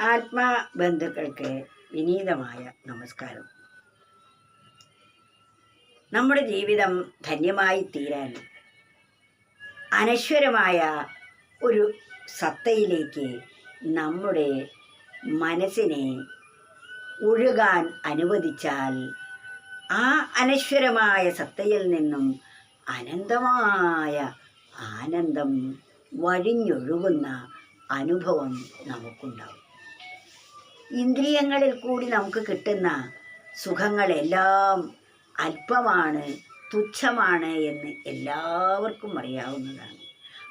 ആത്മാബന്ധുക്കൾക്ക് വിനീതമായ നമസ്കാരം. നമ്മുടെ ജീവിതം ധന്യമായി തീരാൻ അനശ്വരമായ ഒരു സത്തയിലേക്ക് നമ്മുടെ മനസ്സിനെ ഒഴുകാൻ അനുവദിച്ചാൽ ആ അനശ്വരമായ സത്തയിൽ നിന്നും അനന്തമായ ആനന്ദം വഴിഞ്ഞൊഴുകുന്ന അനുഭവം നമുക്കുണ്ടാവും. ഇന്ദ്രിയങ്ങളിൽ കൂടി നമുക്ക് കിട്ടുന്ന സുഖങ്ങളെല്ലാം അല്പമാണ് തുച്ഛമാണ് എന്ന് എല്ലാവർക്കും അറിയാവുന്നതാണ്.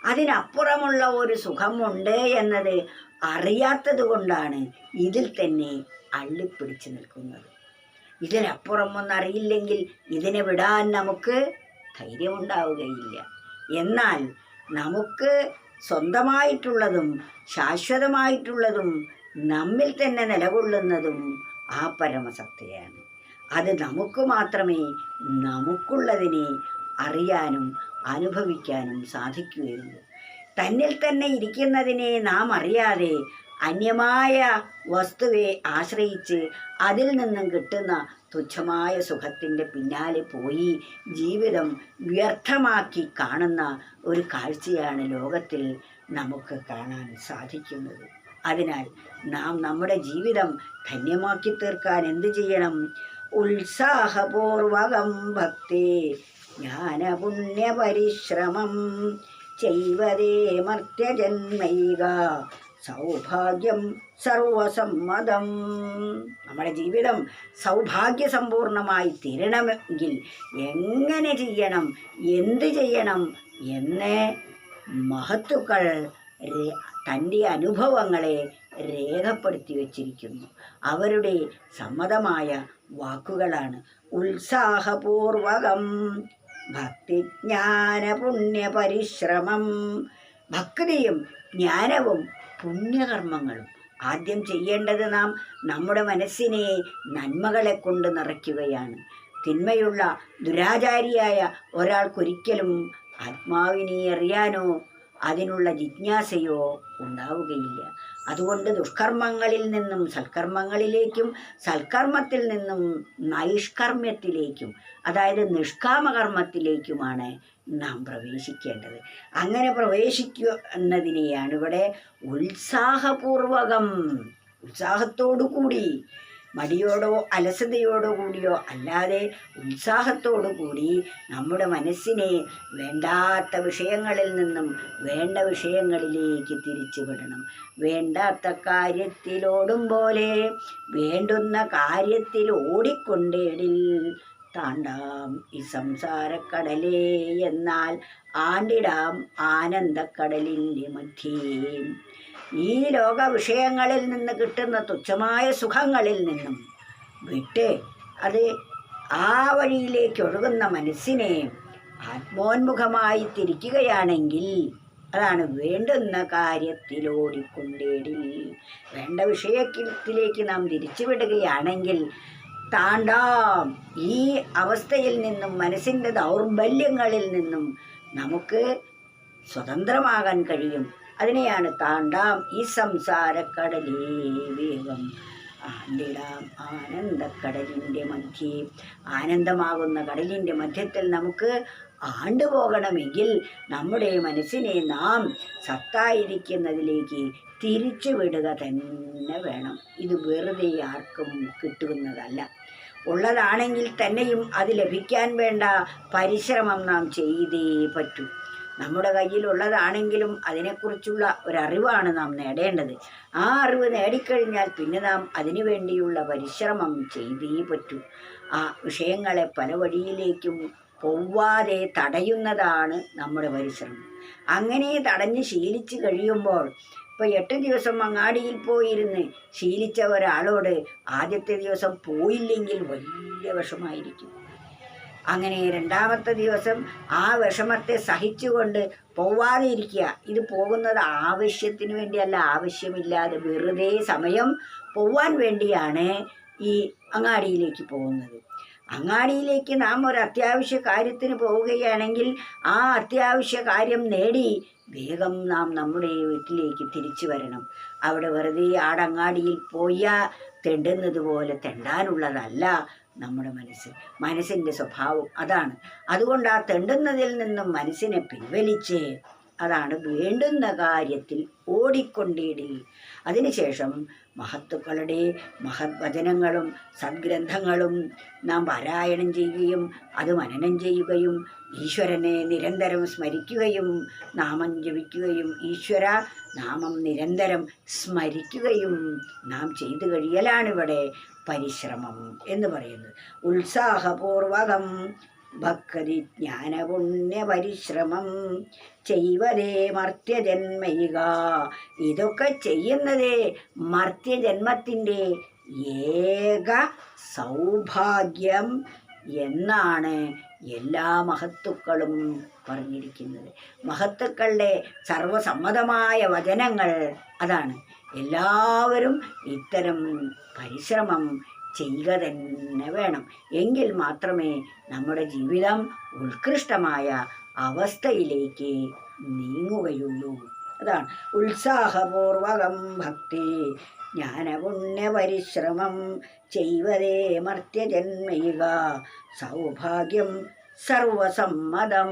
അതിനപ്പുറമുള്ള ഒരു സുഖമുണ്ട് എന്നത് അറിയാത്തത് കൊണ്ടാണ് ഇതിൽ തന്നെ അള്ളിപ്പിടിച്ചു നിൽക്കുന്നത്. ഇതിനപ്പുറം ഒന്നറിയില്ലെങ്കിൽ ഇതിനെ വിടാൻ നമുക്ക് ധൈര്യമുണ്ടാവുകയില്ല. എന്നാൽ നമുക്ക് സ്വന്തമായിട്ടുള്ളതും ശാശ്വതമായിട്ടുള്ളതും നമ്മിൽ തന്നെ നിലകൊള്ളുന്നതും ആ പരമസത്തയാണ്. അത് നമുക്ക് മാത്രമേ നമുക്കുള്ളതിനെ അറിയാനും അനുഭവിക്കാനും സാധിക്കുകയുള്ളൂ. തന്നിൽ തന്നെ ഇരിക്കുന്നതിനെ നാം അറിയാതെ അന്യമായ വസ്തുവെ ആശ്രയിച്ച് അതിൽ നിന്നും കിട്ടുന്ന തുച്ഛമായ സുഖത്തിന്റെ പിന്നാലെ പോയി ജീവിതം വ്യർത്ഥമാക്കി കാണുന്ന ഒരു കാഴ്ചയാണ് ലോകത്തിൽ നമുക്ക് കാണാൻ സാധിക്കുന്നത്. അതിനാൽ നാം നമ്മുടെ ജീവിതം ധന്യമാക്കി തീർക്കാൻ എന്തു ചെയ്യണം? ഉത്സാഹപൂർവകം ഭക്തി ജ്ഞാനപുണ്യപരിശ്രമം ചെയ്വതേ മർത്യജന്മൈക. സൗഭാഗ്യം സർവസമ്മതം നമ്മുടെ ജീവിതം സൗഭാഗ്യസമ്പൂർണമായി തീരണമെങ്കിൽ എങ്ങനെ ചെയ്യണം എന്ത് ചെയ്യണം എന്ന് മഹത്തുക്കൾ തന്റെ അനുഭവങ്ങളെ രേഖപ്പെടുത്തി വച്ചിരിക്കുന്നു. അവരുടെ സമ്മതമായ വാക്കുകളാണ് ഉത്സാഹപൂർവകം ഭക്തിജ്ഞാന പുണ്യപരിശ്രമം ഭക്തിയും ജ്ഞാനവും പുണ്യകർമ്മങ്ങളും. ആദ്യം ചെയ്യേണ്ടത് നാം നമ്മുടെ മനസ്സിനെ നന്മകളെ കൊണ്ട് നിറയ്ക്കുകയാണ്. തിന്മയുള്ള ദുരാചാരിയായ ഒരാൾക്കൊരിക്കലും ആത്മാവിനെ അറിയാനോ അതിനുള്ള ജിജ്ഞാസയോ ഉണ്ടാവുകയില്ല. അതുകൊണ്ട് ദുഷ്കർമ്മങ്ങളിൽ നിന്നും സൽക്കർമ്മങ്ങളിലേക്കും സൽക്കർമ്മത്തിൽ നിന്നും നൈഷ്കർമ്മ്യത്തിലേക്കും അതായത് നിഷ്കാമകർമ്മത്തിലേക്കുമാണ് നാം പ്രവേശിക്കേണ്ടത്. അങ്ങനെ പ്രവേശിക്കുന്നതിനെയാണ് ഇവിടെ ഉത്സാഹപൂർവകം ഉത്സാഹത്തോടു കൂടി മടിയോടോ അലസതയോടോ കൂടിയോ അല്ലാതെ ഉത്സാഹത്തോടു കൂടി നമ്മുടെ മനസ്സിനെ വേണ്ടാത്ത വിഷയങ്ങളിൽ നിന്നും വേണ്ട വിഷയങ്ങളിലേക്ക് തിരിച്ചുവിടണം വേണ്ടാത്ത കാര്യത്തിലോടും പോലെ വേണ്ടുന്ന കാര്യത്തിൽ ഓടിക്കൊണ്ടേടിൽ. താണ്ടാം ഈ സംസാരക്കടലേ എന്നാൽ ആണ്ടിടാം ആനന്ദക്കടലിന്റെ മധ്യേ. ഈ ലോക വിഷയങ്ങളിൽ നിന്ന് കിട്ടുന്ന തുച്ഛമായ സുഖങ്ങളിൽ നിന്നും വിട്ട് അത് ആ വഴിയിലേക്ക് ഒഴുകുന്ന മനസ്സിനെ ആത്മോന്മുഖമായി തിരിക്കുകയാണെങ്കിൽ അതാണ് വേണ്ടുന്ന കാര്യത്തിലോടിക്കൊണ്ടേടി വേണ്ട വിഷയത്തിലേക്ക് നാം തിരിച്ചുവിടുകയാണെങ്കിൽ താണ്ടാം. ഈ അവസ്ഥയിൽ നിന്നും മനസ്സിന്റെ ദൗർബല്യങ്ങളിൽ നിന്നും നമുക്ക് സ്വതന്ത്രമാകാൻ കഴിയും. അതിനെയാണ് താണ്ടാം. ഈ സംസാരക്കടലേ വേഗം ആണ്ടിടാം. ആനന്ദക്കടലിന്റെ മധ്യേ ആനന്ദമാകുന്ന കടലിന്റെ മധ്യത്തിൽ നമുക്ക് ആണ്ടുപോകണമെങ്കിൽ നമ്മുടെ മനസ്സിനെ നാം സത്തായിരിക്കുന്നതിലേക്ക് തിരിച്ചു വിടുക തന്നെ വേണം. ഇത് വെറുതെ ആർക്കും കിട്ടുന്നതല്ല. ഉള്ളതാണെങ്കിൽ തന്നെയും അത് ലഭിക്കാൻ വേണ്ട പരിശ്രമം നാം ചെയ്തേ പറ്റൂ. നമ്മുടെ കയ്യിലുള്ളതാണെങ്കിലും അതിനെക്കുറിച്ചുള്ള ഒരറിവാണ് നാം നേടേണ്ടത്. ആ അറിവ് നേടിക്കഴിഞ്ഞാൽ പിന്നെ നാം അതിനു വേണ്ടിയുള്ള പരിശ്രമം ചെയ്തേ പറ്റൂ. ആ വിഷയങ്ങളെ പല വഴിയിലേക്കും പോവാതെ തടയുന്നതാണ് നമ്മുടെ പരിശ്രമം. അങ്ങനെ തടഞ്ഞ് ശീലിച്ചു കഴിയുമ്പോൾ ഇപ്പോൾ എട്ട് ദിവസം അങ്ങാടിയിൽ പോയിരുന്ന് ശീലിച്ച ഒരാളോട് ആദ്യത്തെ ദിവസം പോയില്ലെങ്കിൽ വലിയ വിഷമായിരിക്കും. അങ്ങനെ രണ്ടാമത്തെ ദിവസം ആ വിഷമത്തെ സഹിച്ചുകൊണ്ട് പോവാതെ ഇരിക്കുക. ഇത് പോകുന്നത് ആവശ്യത്തിന് വേണ്ടിയല്ല ആവശ്യമില്ലാതെ വെറുതെ സമയം പോവാൻ വേണ്ടിയാണ് ഈ അങ്ങാടിയിലേക്ക് പോകുന്നത്. അങ്ങാടിയിലേക്ക് നാം ഒരു അത്യാവശ്യ കാര്യത്തിന് പോവുകയാണെങ്കിൽ ആ അത്യാവശ്യ കാര്യം നേടി വേഗം നാം നമ്മുടെ വീട്ടിലേക്ക് തിരിച്ചു വരണം. അവിടെ വെറുതെ ആടങ്ങാടിയിൽ പോയാ തെണ്ടുന്നത് പോലെ തെണ്ടാനുള്ളതല്ല നമ്മുടെ മനസ്സ്. മനസ്സിന്റെ സ്വഭാവം അതാണ്. അതുകൊണ്ട് ആ തെണ്ടുന്നതിൽ നിന്നും മനസ്സിനെ പിൻവലിച്ച് അതാണ് വേണ്ടുന്ന കാര്യത്തിൽ ഓടിക്കൊണ്ടിടി. അതിനുശേഷം മഹത്തുക്കളുടെ മഹത്വചനങ്ങളും സദ്ഗ്രന്ഥങ്ങളും നാം പാരായണം ചെയ്യുകയും അത് മനനം ചെയ്യുകയും ഈശ്വരനെ നിരന്തരം സ്മരിക്കുകയും നാമം ജപിക്കുകയും ഈശ്വര നാമം നിരന്തരം സ്മരിക്കുകയും നാം ചെയ്തു കഴിയലാണിവിടെ പരിശ്രമം എന്ന് പറയുന്നത്. ഉത്സാഹപൂർവകം ഭക്തി ജ്ഞാനപുണ്യ പരിശ്രമം ചെയ്വതേ മർത്യജന്മയിക. ഇതൊക്കെ ചെയ്യുന്നതേ മർത്യജന്മത്തിന്റെ ഏക സൗഭാഗ്യം എന്നാണ് എല്ലാ മഹത്തുക്കളും പറഞ്ഞിരിക്കുന്നത്. മഹത്തുക്കളുടെ സർവസമ്മതമായ വചനങ്ങൾ അതാണ്. എല്ലാവരും ഇത്തരം പരിശ്രമം ചെയ്യുക തന്നെ വേണം. എങ്കിൽ മാത്രമേ നമ്മുടെ ജീവിതം ഉത്കൃഷ്ടമായ അവസ്ഥയിലേക്ക് നീങ്ങുകയുള്ളൂ. അതാണ്. ഉത്സാഹപൂർവകം ഭക്തി ജ്ഞാനപുണ്യ പരിശ്രമം ചെയ്വതേ മർത്യജന്മയുക സൗഭാഗ്യം സർവസമ്മതം.